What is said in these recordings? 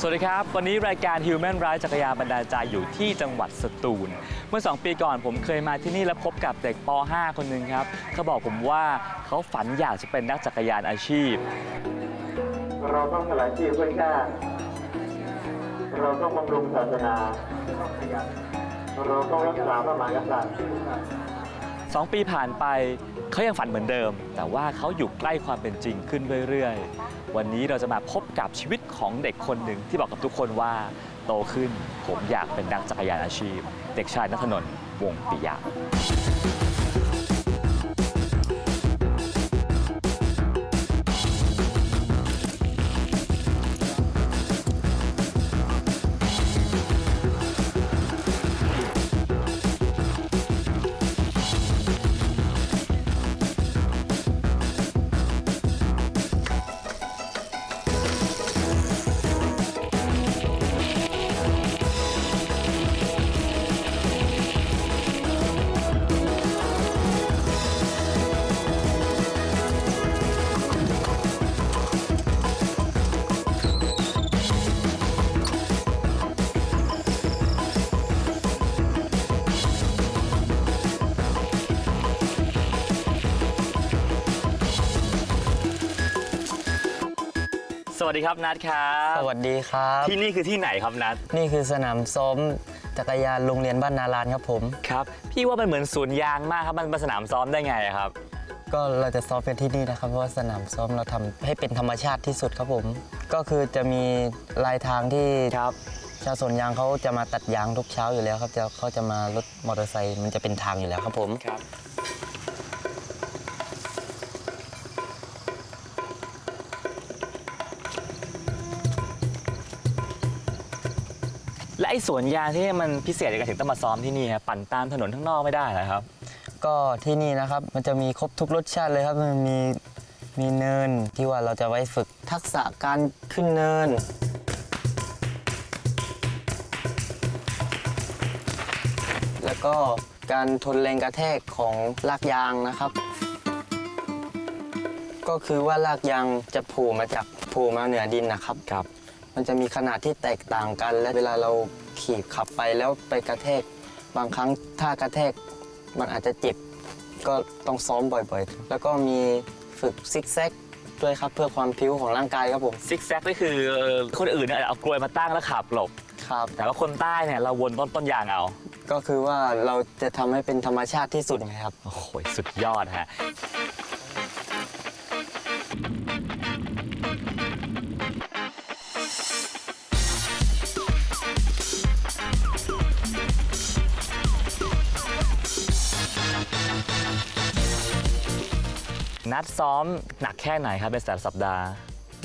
สวัสดีครับ วันนี้รายการ Human Rights จักรยานบรรดาลใจอยู่ที่จังหวัดสตูล เมื่อ 2 ปีก่อนผมเคยมาที่นี่แล้วพบกับเด็กป .5 คนหนึ่งครับ เขาบอกผมว่าเขาฝันอยากจะเป็นนักจักรยานอาชีพ เราต้องสละชีพเพื่อชาติเราต้องบำรุงศาสนา เราต้องรักษาพระมหากษัตริย์2ปีผ่านไปเขายังฝันเหมือนเดิม แต่ว่าเขาอยู่ใกล้ความเป็นจริงขึ้นเรื่อยๆ วันนี้เราจะมาพบกับชีวิตของเด็กคนหนึ่งที่บอกกับทุกคนว่าโตขึ้นผมอยากเป็นนักจักรยานอาชีพ เด็กชายนัทนนท์วงปิยะ ดีครับนัทครับสวัสดีครับ ที่นี่คือที่ไหนครับนัทนี่คือสนามซ้อมจักรยานโรงเรียนบ้านนาลานครับผมครับพี่ว่ามันเหมือนสวนยางมากครับมันเป็นสนามซ้อมได้ไงอะครับ ก็เราจะซ้อมกันที่นี่นะครับเพราะว่าสนามซ้อมเราทำให้เป็นธรรมชาติที่สุดครับผม ก็คือจะมีลายทางที่ครับ ชาวสวนยางเขาจะมาตัดยางทุกเช้าอยู่แล้วครับจะเขาจะมารถมอเตอร์ไซค์มันจะเป็นทางอยู่แล้วครับผมครับ และไอ้สวนยางที่มันพิเศษยังไงถึงต้องมาซ้อมที่นี่ครับปั่นตามถนนข้างนอกไม่ได้เหรอครับ ก็ที่นี่นะครับมันจะมีครบทุกรสชาติเลยครับมันมีมีเนินที่ว่าเราจะไว้ฝึกทักษะการขึ้นเนิน แล้วก็การทนแรงกระแทกของลากยางนะครับ ก็คือว่าลากยางจะโผล่มาจากโผล่มาเหนือดินนะครับ ครับ มันจะมีขนาดที่แตกต่างกัน และเวลาเราขี่ขับไปแล้วไปกระแทก บางครั้งถ้ากระแทกมันอาจจะเจ็บก็ต้องซ้อมบ่อยๆ แล้วก็มีฝึกซิกแซกด้วยครับเพื่อความพริ้วของร่างกายครับผมซิกแซกนี่คือเอ่อคนอื่นเนี่ยเอากลวยมาตั้งแล้วขับหลบ ครับ แต่ว่าคนใต้เนี่ยเราวนต้นต้นยางเอา ก็คือว่าเราจะทำให้เป็นธรรมชาติที่สุดไงครับ โอ้โหสุดยอดฮะ นัดซ้อมหนักแค่ไหนครับในแต่ละสัปดาห์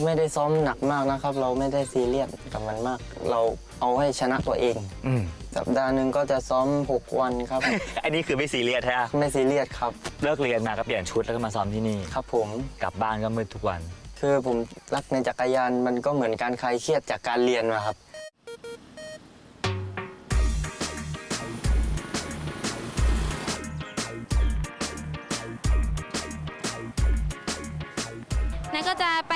ไม่ได้ซ้อมหนักมากนะครับ เราไม่ได้ซีเรียสกับมันมาก เราเอาให้ชนะตัวเอง อืมสัปดาห์หนึ่งก็จะซ้อม 6 วันครับ อันนี้คือไม่ซีเรียสฮะไม่ซีเรียสครับ เลิกเรียนมาก็เปลี่ยนชุดแล้วก็มาซ้อมที่นี่ ครับผม กลับบ้านก็มืดทุกวัน คือผมรักในจักรยานมันก็เหมือนการคลายเครียดจากการเรียนมาครับ นัทก็จะไป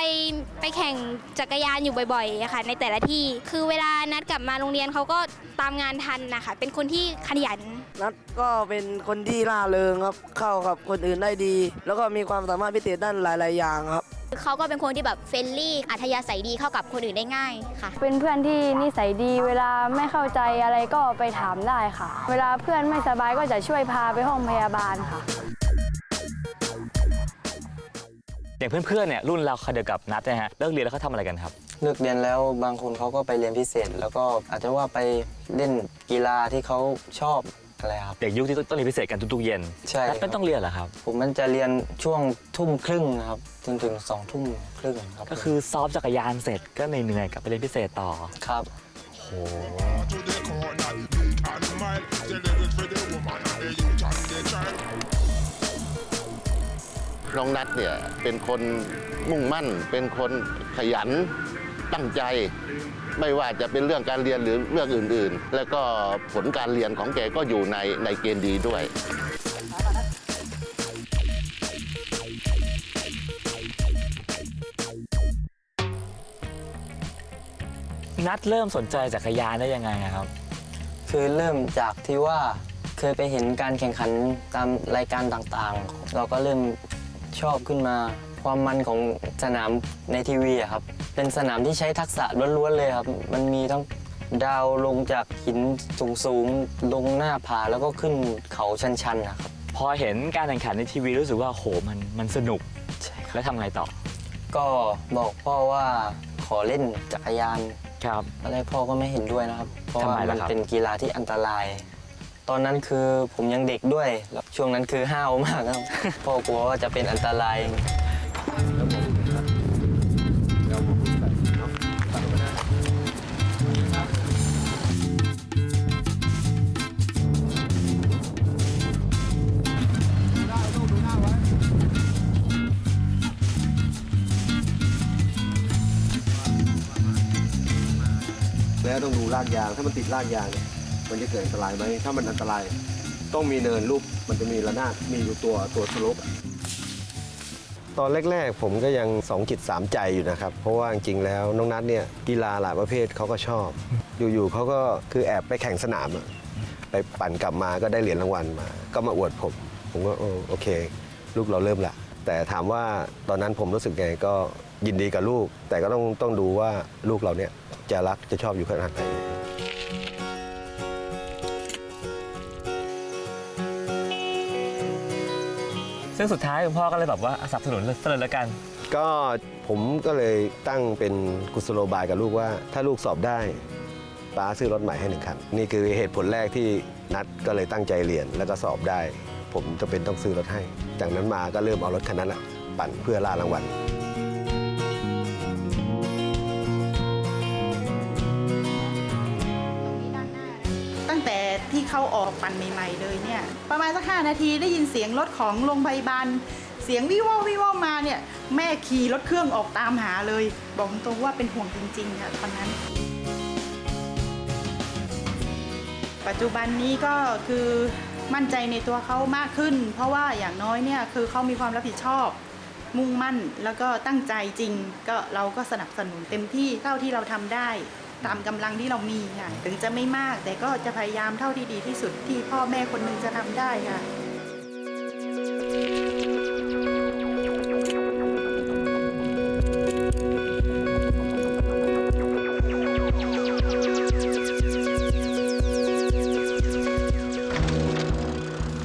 ไปแข่งจักรยานอยู่บ่อยๆอะค่ะในแต่ละที่คือเวลานัดกลับมาโรงเรียนเขาก็ตามงานทันนะคะเป็นคนที่ขยัน นัทก็เป็นคนที่ล่าเริงครับเข้ากับคนอื่นได้ดี แล้วก็มีความสามารถพิเศษด้านหลาย ๆ อย่างครับเขาก็เป็นคนที่แบบเฟรนลี่อัธยาศัยดีเข้ากับคนอื่นได้ง่ายค่ะ เป็นเพื่อนที่นิสัยดี เวลาไม่เข้าใจอะไรก็ไปถามได้ค่ะ เวลาเพื่อนไม่สบายก็จะช่วยพาไปห้องพยาบาลค่ะ อย่างเพื่อนๆเนี่ยรุ่นเราเขาเดียวกับนัดนะฮะเลิกเรียนแล้วเขาทำอะไรกันครับ เลิกเรียนแล้วบางคนเขาก็ไปเรียนพิเศษ แล้วก็อาจจะว่าไปเล่นกีฬาที่เขาชอบอะไรครับ เด็กยุคที่ต้องเรียนพิเศษกันทุกๆเย็นใช่นัดไม่ต้องเรียนเหรอครับ ผมมันจะเรียนช่วงทุ่มครึ่งนะครับจนถึงสองทุ่มครึ่งครับก็คือซ้อมจักรยานเสร็จก็เหนื่อยๆกลับไปเรียนพิเศษต่อครับ โอ้โห to the corner, meet and mile. The lyrics for the น้องนัทเนี่ยเป็นคนมุ่งมั่น เป็นคนขยันตั้งใจ ไม่ว่าจะเป็นเรื่องการเรียนหรือเรื่องอื่นๆ แล้วก็ผลการเรียนของแกก็อยู่ในในเกณฑ์ดีด้วยนนัดเริ่มสนใจจักรยานได้ยังไงอะครับ คือเริ่มจากที่ว่าเคยไปเห็นการแข่งขันตามรายการต่างๆ เราก็เริ่ม ชอบขึ้นมา ความมันของสนามในทีวีอะครับ เป็นสนามที่ใช้ทักษะล้วนๆเลยครับ มันมีทั้งดาวลงจากหินสูงๆลงหน้าผาแล้วก็ขึ้นเขาชันๆนะครับ พอเห็นการแข่งขันในทีวีรู้สึกว่าโหมันมันสนุกใช่ครับแล้วทำไงต่อก็บอกพ่อว่าขอเล่นจักรยานครับ ตอนแรกพ่อก็ไม่เห็นด้วยนะครับ เพราะทำว่าไมมัล่ะนครับ เป็นกีฬาที่อันตราย ตอนนั้นคือผมยังเด็กด้วยแล้วช่วงนั้นคือห้าวมากครับ พ่อกลัวว่าจะเป็นอันตราย แล้วต้องดูลากยาง ถ้ามันติดลากยางเนี่ย มันจะเกิดอันตรายไหมถ้ามันอันตรายต้องมีเนินรูปมันจะมีระนาดมีอยู่ตัวตัวสลบตอนแรก ๆ ผมก็ยังสองจิตสามใจอยู่นะครับ เพราะว่าจริงๆแล้วน้องนัทเนี่ยกีฬาหลายประเภทเขาก็ชอบ อยู่ๆเขาก็คือแอบไปแข่งสนามอะไปปั่นกลับมาก็ได้เหรียญรางวัลมา ก็มาอวดผมผมก็เออโอเค ลูกเราเริ่มละแต่ถามว่าตอนนั้นผมรู้สึกไงก็ยินดีกับลูก แต่ก็ต้องต้องดูว่าลูกเราเนี่ยจะรักจะชอบอยู่ขนาดไหน ซึ่งสุดท้ายคุณพ่อก็เลยแบบว่าสนับสนุนเลยเลยแล้วกัน ก็ผมก็เลยตั้งเป็นกุศโลบายกับลูกว่า ถ้าลูกสอบได้ป้าซื้อรถใหม่ให้หนึ่งคัน นี่คือเหตุผลแรกที่นัดก็เลยตั้งใจเรียนแล้วก็สอบได้ ผมจะเป็นต้องซื้อรถให้ จากนั้นมาก็เริ่มเอารถคันนั้นแหละปั่นเพื่อล่ารางวัล เขาออกปั่นใหม่ๆเลยเนี่ยประมาณสักห้านาทีได้ยินเสียงรถของโรงพยาบาลเสียงวิวอวิวอมาเนี่ยแม่ขี่รถเครื่องออกตามหาเลย บอกตรงว่าเป็นห่วงจริงๆค่ะตอนนั้น ปัจจุบันนี้ก็คือมั่นใจในตัวเขามากขึ้น เพราะว่าอย่างน้อยเนี่ยคือเขามีความรับผิดชอบ มุ่งมั่นแล้วก็ตั้งใจจริง ก็เราก็สนับสนุนเต็มที่เท่าที่เราทำได้ ตามกำลังที่เรามีค่ะ ถึงจะไม่มากแต่ก็จะพยายามเท่าที่ดีที่สุดที่พ่อแม่คนหนึ่งจะทำได้ค่ะ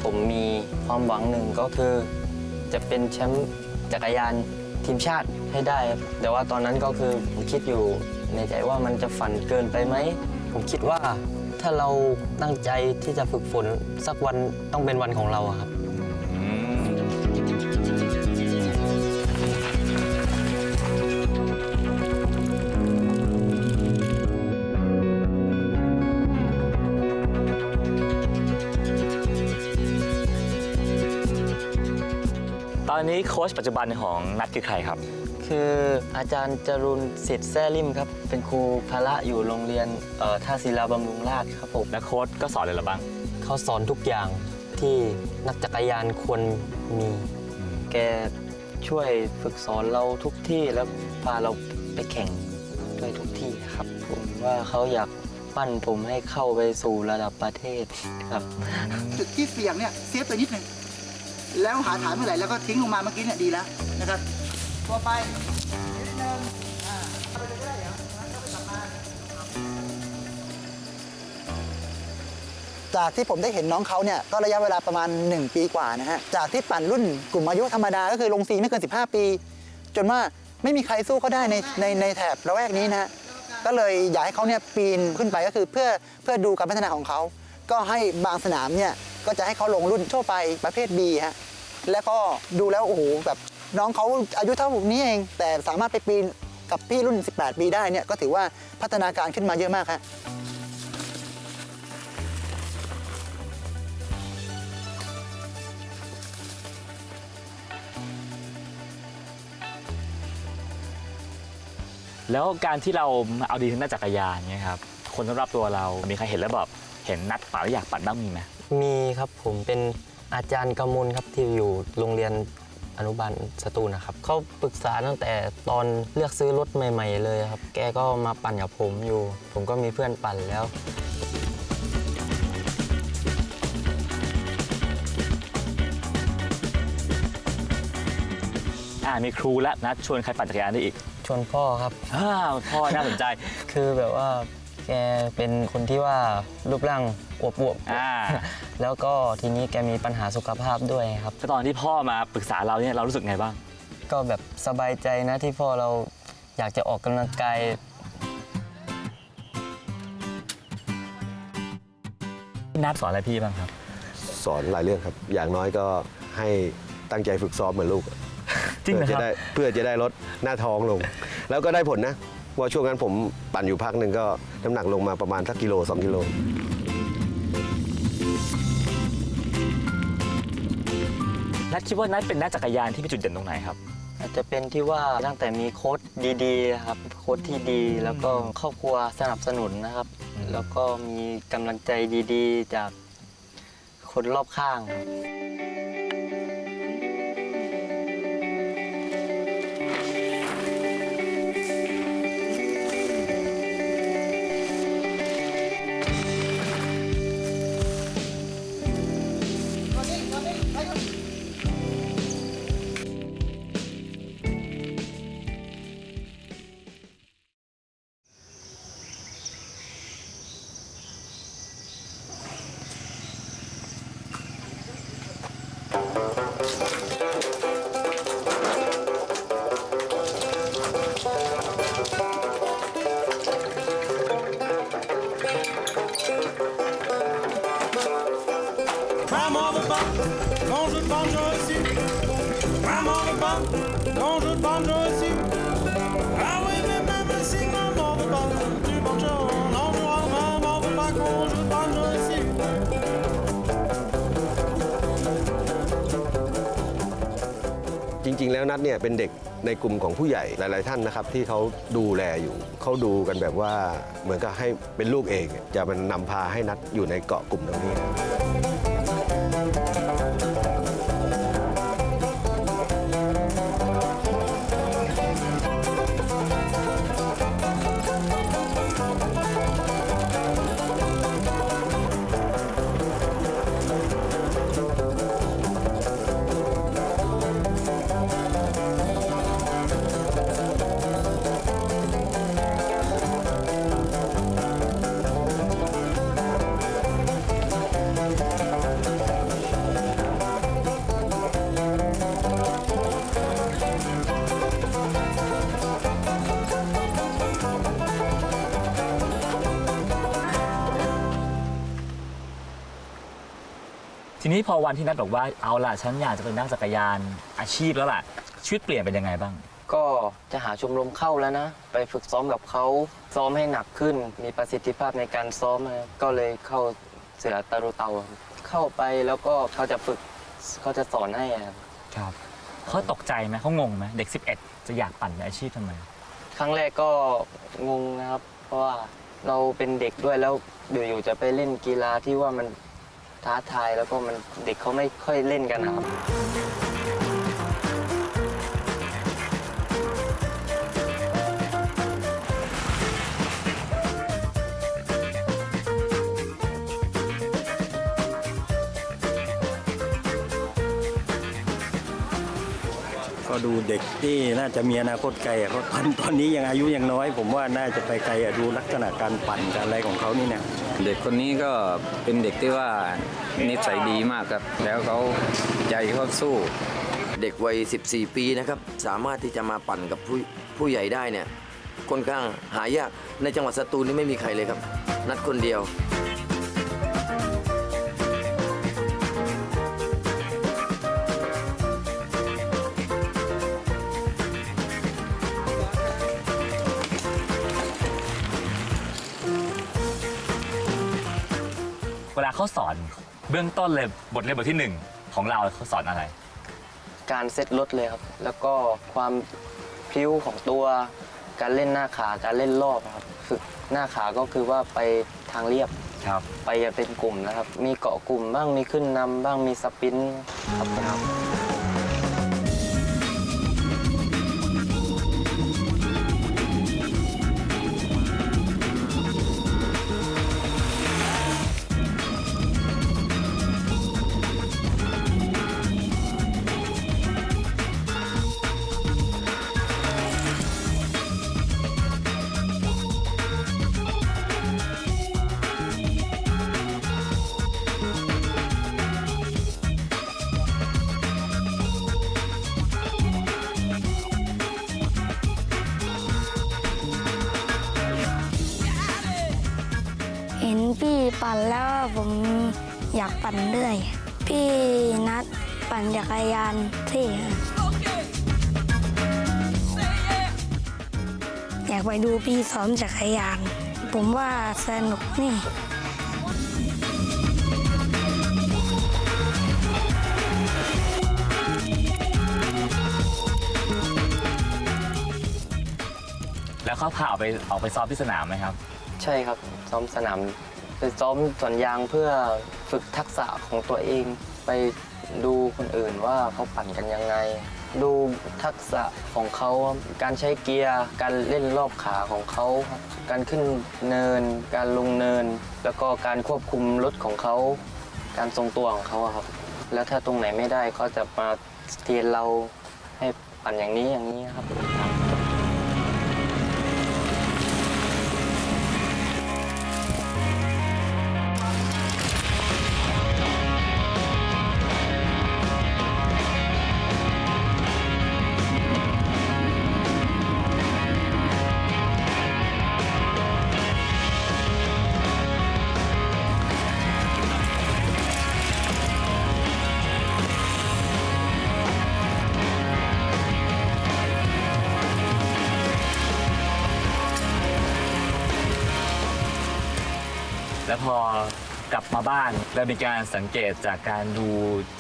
ผมมีความหวังหนึ่งก็คือจะเป็นแชมป์จักรยานทีมชาติ ให้ได้ แต่ว่าตอนนั้นก็คือผมคิดอยู่ในใจว่ามันจะฝันเกินไปไหม ผมคิดว่าถ้าเราตั้งใจที่จะฝึกฝนสักวันต้องเป็นวันของเราอะครับ ตอนนี้โค้ชปัจจุบันของนัดคือใครครับ คืออาจารย์จรุนสิทธิ์แซ่ลิมครับ เป็นครูพละอยู่โรงเรียนเอ่อท่าศิลาบำรุงราชครับผมและโค้ชก็สอนเลยเหรือบ้างเขาสอนทุกอย่างที่นักจักรยานควรมี แกช่วยฝึกสอนเราทุกที่แล้วพาเราไปแข่งด้วยทุกที่ครับ ผมว่าเขาอยากปั้นผมให้เข้าไปสู่ระดับประเทศครับ จุดที่เสี่ยงเนี่ยเซฟตัวนิดหนึ่งแล้วหาฐานเมื่อไหร่แล้วก็ทิ้งลงมาเมื่อกี้เนี่ยดีแล้วนะครับ ตัวไปนิดนึงอ่าเอาไปเลยก็ได้เดี๋ยวแล้วก็กลับมา จากที่ผมได้เห็นน้องเขาเนี่ยก็ระยะเวลาประมาณ 1 ปีกว่านะฮะ จากที่ปั่นรุ่นกลุ่มอายุธรรมดา ก็คือลงซีไม่เกิน 15 ปี จนว่าไม่มีใครสู้เขาได้ในในในแถบละแวกนี้นะฮะ ก็เลยอยากให้เขาเนี่ยปีนขึ้นไปก็คือเพื่อเพื่อดูการพัฒนาของเขา ก็ให้บางสนามเนี่ยก็จะให้เขาลงรุ่นทั่วไปประเภท B ฮะ แล้วก็ดูแล้วโอ้โหแบบ น้องเขาอายุเท่าผมนี้เอง แต่สามารถไปปีนกับพี่รุ่น 18 ปีได้เนี่ยก็ถือว่าพัฒนาการขึ้นมาเยอะมากฮะแล้วการที่เรามาเอาดีทางด้านจักรยานเนี่ยครับคนรอบๆตัวเรา มีใครเห็นแล้วแบบเห็นนัดปั่นแล้วอยากปั่นบ้างมีไหมมีครับผมเป็นอาจารย์กมลครับที่อยู่โรงเรียน อนุบาลสตูลนะครับเขาปรึกษาตั้งแต่ตอนเลือกซื้อรถใหม่ ๆ เลยครับแกก็มาปั่นกับผมอยู่ ผมก็มีเพื่อนปั่นแล้วอ่ามีครูและนัดชวนใครปั่นจักรยานได้อีก ชวนพ่อครับ อ้าวพ่อน่าสนใจ คือแบบว่า แกเป็นคนที่ว่ารูปร่างอวบๆอ่า แล้วก็ทีนี้แกมีปัญหาสุขภาพด้วยครับตอนที่พ่อมาปรึกษาเราเนี่ยเรารู้สึกไงบ้าง ก็แบบสบายใจนะที่พ่อเราอยากจะออกกำลังกาย นัดสอนอะไรพี่บ้างครับ สอนหลายเรื่องครับ อย่างน้อยก็ให้ตั้งใจฝึกซ้อมเหมือนลูกจริงเหรอเพื่อครับจะได้เพื่อจะได้ลดหน้าท้องลง แล้วก็ได้ผลนะ ว่าช่วงนั้นผมปั่นอยู่พักหนึ่งก็น้ำหนักลงมาประมาณสักกิโลสองกิโลนัดคิดว่านัดเป็นนักจักรยานที่มีจุดเด่นตรงไหนครับ อาจจะเป็นที่ว่าตั้งแต่มีโค้ชดีๆครับโค้ชที่ดีแล้วก็ครอบครัวสนับสนุนนะครับ แล้วก็มีกำลังใจดีๆ จากคนรอบข้างครับ ริง ๆ แล้วนัดเนี่ยเป็นเด็กในกลุ่มของผู้ใหญ่หลาย ๆ ท่านนะครับที่เขาดูแลอยู่เขาดูกันแบบว่าเหมือนกับให้เป็นลูกเองจะมันนำพาให้นัดอยู่ในเกาะกลุ่มตรงนี้ ทีนี้พอวันที่นัดบอกว่าเอาล่ะฉันอยากจะเป็นนักจักรยานอาชีพแล้วล่ะชีวิตเปลี่ยนเป็นยังไงบ้าง ก็จะหาชมรมเข้าแล้วนะ ไปฝึกซ้อมกับเขาซ้อมให้หนักขึ้น มีประสิทธิภาพในการซ้อมนะครับก็เลยเข้า เสือตารุเตาครับเข้าไปแล้วก็เขาจะฝึกเขาจะสอนให้ครับครับเขาตกใจไหมเขางงไหมเด็ก 11 จะอยากปั่นเป็นอาชีพทำไม ครั้งแรกก็งงนะครับ เพราะว่าเราเป็นเด็กด้วยแล้วอยู่ๆจะไปเล่นกีฬาที่ว่ามันท้าทายแล้วก็มันเด็กเขาไม่ค่อยเล่นกันนะครับ ก็ดูเด็กที่น่าจะมีอนาคตไกลเพราะตอนตอนนี้ยังอายุยังน้อย ผมว่าน่าจะไปไกลดูลักษณะการปั่นการอะไรของเขานี่เนี่ยเด็กคนนี้ก็เป็นเด็กที่ว่านิสัยดีมากครับ แล้วเขาใจเขาสู้ เด็กวัย 14 ปีนะครับ สามารถที่จะมาปั่นกับผู้ผู้ใหญ่ได้เนี่ยค่อนข้างหายากในจังหวัดสตูลนี่ไม่มีใครเลยครับ นัดคนเดียว วลาเขาสอนเบื้องต้นเลยบทเรียนบทที่หนึ่งของเราเขาสอนอะไร การเซ็ตรถเลยครับ แล้วก็ความพลิ้วของตัว การเล่นหน้าขาการเล่นรอบครับฝึกหน้าขาก็คือว่าไปทางเรียบครับ ไปกันเป็นกลุ่มนะครับ มีเกาะกลุ่มบ้างมีขึ้นนำบ้างมีสปรินต์ครับ อยากปั่นเรื่อย พี่นัดปั่นจักรยานเท่ครับอยากไปดูพี่ซ้อมจักรยาน ผมว่าสนุกนี่แล้วเขาพาออกไปออกไปซ้อมที่สนามไหมครับ ใช่ครับซ้อมสนาม ไปซ้อมสวนยางเพื่อฝึกทักษะของตัวเอง ไปดูคนอื่นว่าเขาปั่นกันยังไง ดูทักษะของเขาการใช้เกียร์ การเล่นรอบขาของเขาครับการขึ้นเนิน การลงเนิน แล้วก็การควบคุมรถของเขา การทรงตัวของเขาครับ แล้วถ้าตรงไหนไม่ได้เขาจะมาเทียนเราให้ปั่นอย่างนี้อย่างนี้ครับ พอกลับมาบ้านเรามีการสังเกตจากการดู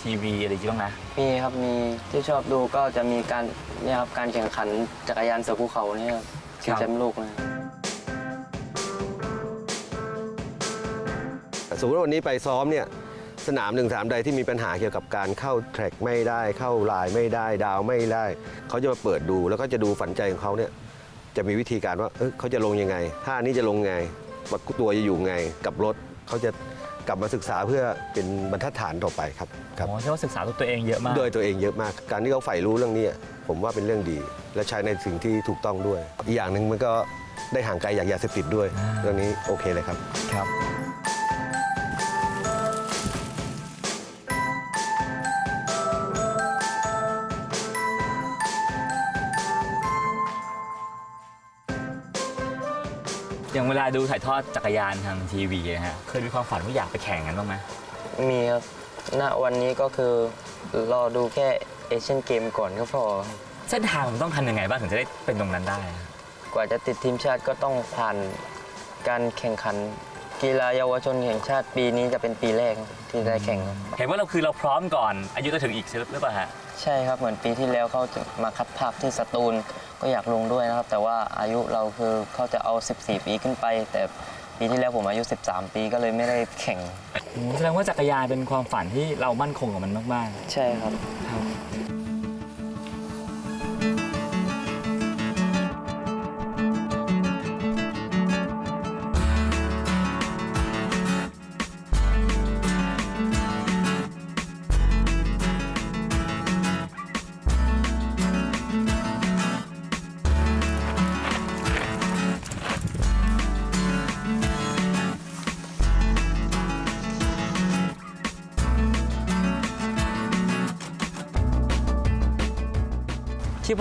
ทีวีอะไรอย่างนี้บ้างไหมมีครับมีที่ชอบดูก็จะมีการเนี่ยครับการแข่งขันจักรยานเสือภูเขาเนี่ยครับชิงแชมป์โลกนะสมมติว่าวันนี้ไปซ้อมเนี่ยสนามหนึ่งสนามใดที่มีปัญหาเกี่ยวกับการเข้าแทร็กไม่ได้เข้าลายไม่ได้ดาวไม่ได้ เขาจะมาเปิดดูแล้วก็จะดูฝันใจของเขาเนี่ยจะมีวิธีการว่าเอยเขาจะลงยังไงท่านี้จะลงไง ตัวจะอยู่ไงกับรถเขาจะกลับมาศึกษาเพื่อเป็นบรรทัดฐานต่อไปครับครับ อ๋อใช่ว่าศึกษาตัวเองเยอะมาก โดยตัวเองเยอะมาก การที่เขาใฝ่รู้เรื่องนี้ผมว่าเป็นเรื่องดี และใช้ในสิ่งที่ถูกต้องด้วย อีกอย่างหนึ่งมันก็ได้ห่างไกลจากยาเสพติดด้วยเรื่องนี้โอเคเลยครับ ครับ ดูถ่ายทอดจักรยานทางทีวีนะฮะ เคยมีความฝันว่าอยากไปแข่งกันบ้างไหมมีครับณวันนี้ก็คือรอดูแค่เอเชียนเกมก่อนก็พอ เส้นทางมันต้องทำยังไงบ้างถึงจะได้เป็นตรงนั้นได้อะกว่าจะติดทีมชาติก็ต้องผ่านการแข่งขัน กีฬาเยาวชนแห่งชาติปีนี้จะเป็นปีแรกที่ได้แข่งครับเห็นว่าเราคือเราพร้อมก่อน อายุจะถึงอีกใช่หรือเปล่าฮะ ใช่ครับเหมือนปีที่แล้วเขาจะมาคัดภาคที่สตูลก็อยากลงด้วยนะครับ แต่ว่าอายุเราคือเขาจะเอา 14 ปีขึ้นไป แต่ปีที่แล้วผมอายุ 13 ปีก็เลยไม่ได้แข่งโอ้แสดงว่าจักรยานเป็นความฝันที่เรามั่นคงกับมันมากใช่ครับ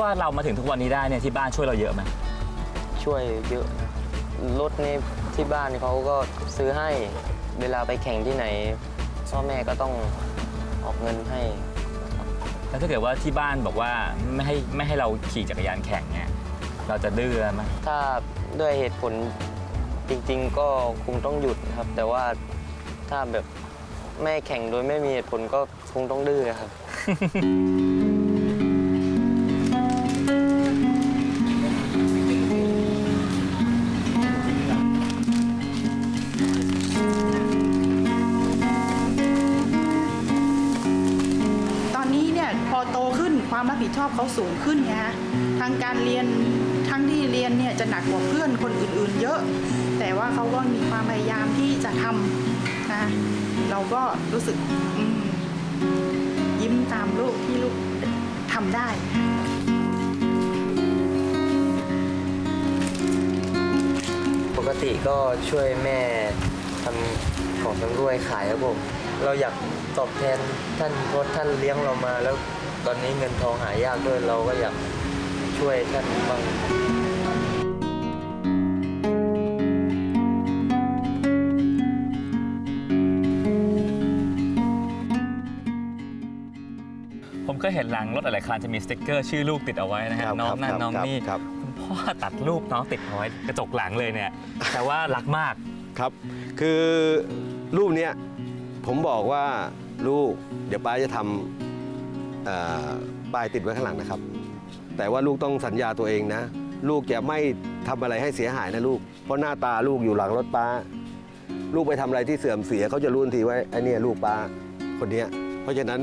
ว่าเรามาถึงทุกวันนี้ได้เนี่ยที่บ้านช่วยเราเยอะไหมช่วยเยอะนะรถนี่ที่บ้านเขาก็ซื้อให้เวลาไปแข่งที่ไหนพ่อแม่ก็ต้องออกเงินให้ แล้วถ้าเกิดว่าที่บ้านบอกว่าไม่ให้ไม่ให้เราขี่จักรยานแข่งเนี่ยเราจะดื้อไหมถ้าด้วยเหตุผลจริง ๆ ก็คงต้องหยุดครับ แต่ว่าถ้าแบบแม่แข่งโดยไม่มีเหตุผลก็คงต้องดื้อครับ ชอบเขาสูงขึ้นไงฮะทางการเรียนทั้งที่เรียนเนี่ยจะหนักกว่าเพื่อนคนอื่นๆ เยอะ แต่ว่าเขาก็มีความพยายามที่จะทำนะเราก็รู้สึกยิ้มตามลูกที่ลูกทำได้ปกติก็ช่วยแม่ทำของชำร่วยขายครับผม เราอยากตอบแทนท่านเพราะท่านเลี้ยงเรามาแล้ว ตอนนี้เงินทองหายากด้วยเราก็อยากช่วยท่านบ้างผมก็เห็นหลังรถอะไรคันจะมีสติกเกอร์ชื่อลูกติดเอาไว้นะครับน้องนั่นน้องนี่คุณพ่อตัดรูปน้องติดเอาไว้กระจกหลังเลยเนี่ย แต่ว่ารักมากครับ คือรูปเนี้ยผมบอกว่าลูกเดี๋ยวป้าจะทำ ป้ายติดไว้ข้างหลังนะครับ แต่ว่าลูกต้องสัญญาตัวเองนะ ลูกจะไม่ทำอะไรให้เสียหายนะลูก เพราะหน้าตาลูกอยู่หลังรถป้า ลูกไปทำอะไรที่เสื่อมเสียเขาจะรู้ทันทีว่าไอ้นี่ลูกป้าคนเนี้เพราะฉะนั้น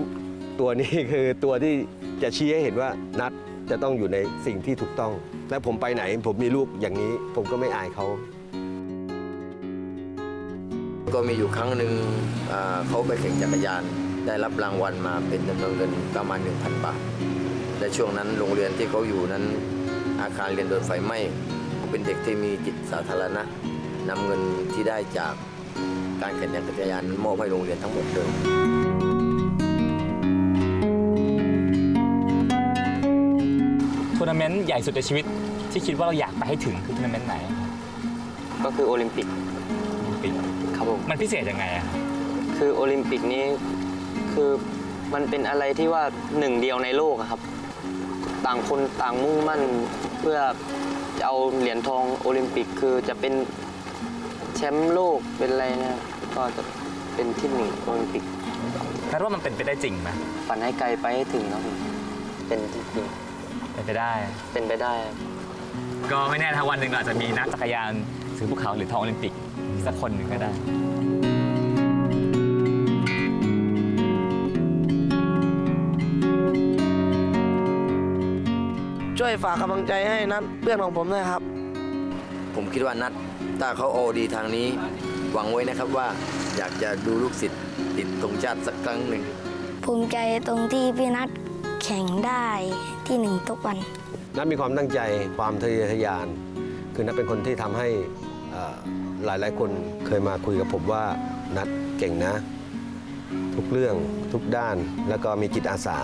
ตัวนี้คือตัวที่จะชี้ให้เห็นว่านัดจะต้องอยู่ในสิ่งที่ถูกต้อง และผมไปไหนผมมีลูกอย่างนี้ ผมก็ไม่อายเขาก็มีอยู่ครั้งหนึ่งเขาไปแข่งจักรยาน ได้รับรางวัลมาเป็นจำนวนเงินประมาณ 1,000 บาท และช่วงนั้นโรงเรียนที่เขาอยู่นั้นอาคารเรียนโดนไฟไหม้เป็นเด็กที่มีจิตสาธารณะนำเงินที่ได้จากการแข่งจักรยานมอบให้โรงเรียนทั้งหมดเลยทัวร์นาเมนต์ใหญ่สุดในชีวิตที่คิดว่าเราอยากไปให้ถึงคือทัวร์นาเมนต์ไหน ก็คือโอลิมปิกโอลิมปิกครับผมมันพิเศษยังไงอะคือโอลิมปิกนี้ คือมันเป็นอะไรที่ว่าหนึ่งเดียวในโลกอะครับ ต่างคนต่างมุ่งมั่นเพื่อจะเอาเหรียญทองโอลิมปิกคือจะเป็นแชมป์โลกเป็นอะไรเนะก็จะเป็นที่หนึ่งโอลิมปิกคาดว่ามันเป็นไปได้จริงไหมฝันให้ไกลไปให้ถึงครับผมเป็นที่จริงเป็นไปได้ เป็นไปได้ก็ไม่แน่ถ้าวันหนึ่งเราอาจจะมีนักจักรยานถือภูเขาหรือทองโอลิมปิกสักคนหนึ่งก็ได้ ช่วยฝากกำลังใจให้นัดเพื่อนของผมด้วยครับ ผมคิดว่านัดถ้าเขาโอาดีทางนี้ หวังไว้นะครับว่าอยากจะดูลูกศิษย์ติดธงชาติสักครั้งหนึ่งภูมิใจตรงที่พี่นัทแข่งได้ที่หนึ่งทุกวัน นัทมีความตั้งใจความทะเยอทะยาน คือนัทเป็นคนที่ทำให้เอ่อหลายหลายๆคนเคยมาคุยกับผมว่านัทเก่งนะ ทุกเรื่องทุกด้านแล้วก็มีจิตอาสา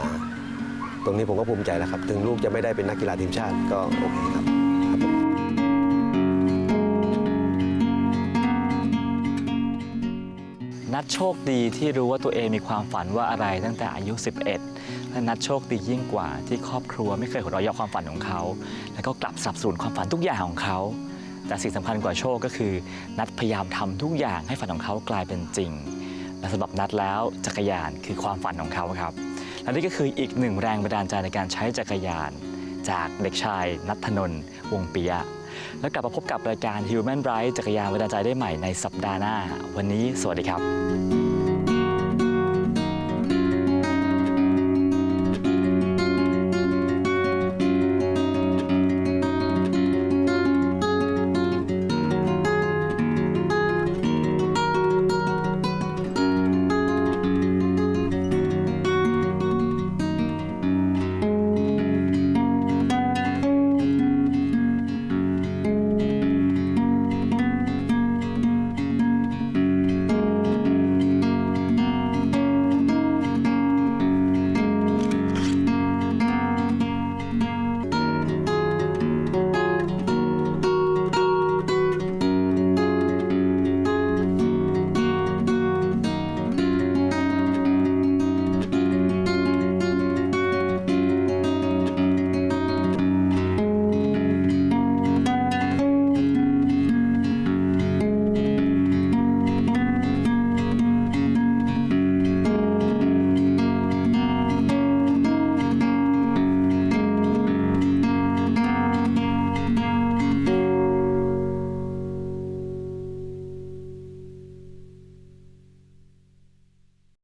ตรงนี้ผมก็ภูมิใจแล้วครับ ถึงลูกจะไม่ได้เป็นนักกีฬาทีมชาติก็โอเคครับนัดโชคดีที่รู้ว่าตัวเองมีความฝันว่าอะไรตั้งแต่อายุ 11 และนัดโชคดียิ่งกว่าที่ครอบครัวไม่เคยหัวเราะยาความฝันของเขา แล้วก็กลับสนับสนุนความฝันทุกอย่างของเขา แต่สิ่งสำคัญกว่าโชคก็คือ นัดพยายามทำทุกอย่างให้ฝันของเขากลายเป็นจริง และสำหรับนัดแล้วจักรยานคือความฝันของเขาครับ และนี่ก็คืออีกหนึ่งแรงบันดาลใจในการใช้จักรยาน จากเด็กชายนัทนนท์วงปิยะ แล้วกลับมาพบกับรายการ Human Bright จักรยานบันดาลใจได้ใหม่ในสัปดาห์หน้า วันนี้สวัสดีครับ